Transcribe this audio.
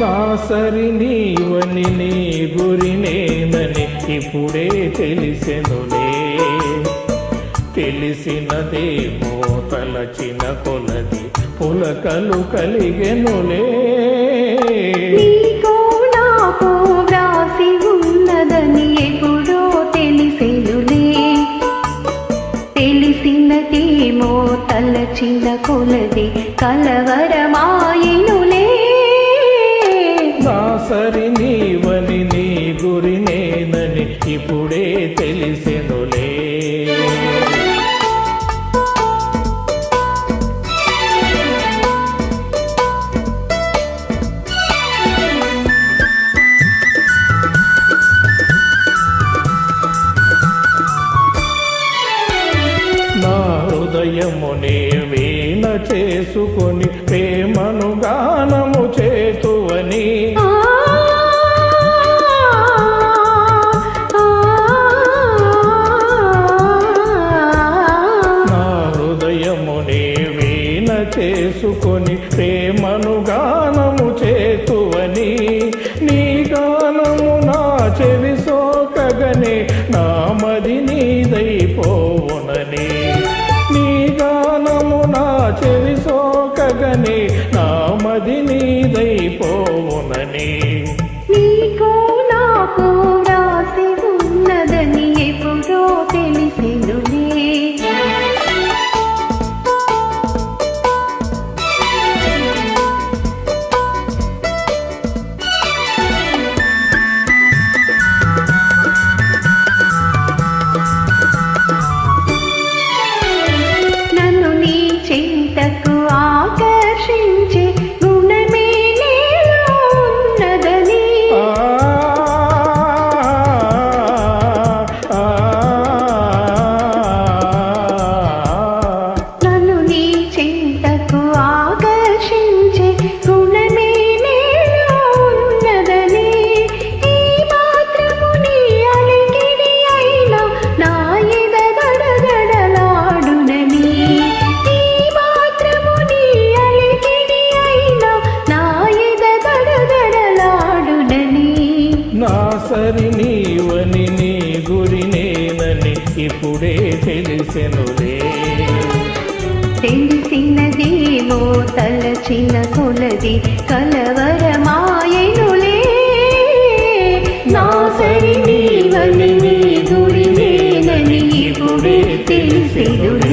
నా సరి నీవని నీ గురి నేనని ఇప్పుడే తెలిసెనులే తెలిసినదేమో తలచిన కొలది పులకలు కలిగెనులే నీకో నాకో వ్రాసి ఉన్నదని తెలిసినదేమో తలచిన కొలది కలవరమాయనులే నా సరి నీవని నీ గురి నేనని ఇప్పుడే తెలిసెనులే. నా హృదయము వీణ చేసుకొని ప్రేమ చేసుకొని ప్రేమను గానము చేతువని నీ గానము నా చెవి సోకగనే నా మది నీదైపోవునని. నీ గానము నా చెవి సోకగనే నా మది నీదైపోవునని. నా నీవని నీ గురి నేనని ఇప్పుడే తెలిసెనులే తెలిసినదేమో తలచిన కొలది కలవరమాయనులే నా సరి నీవని నీ గురి నేనని ఇప్పుడే తెలిసెనులే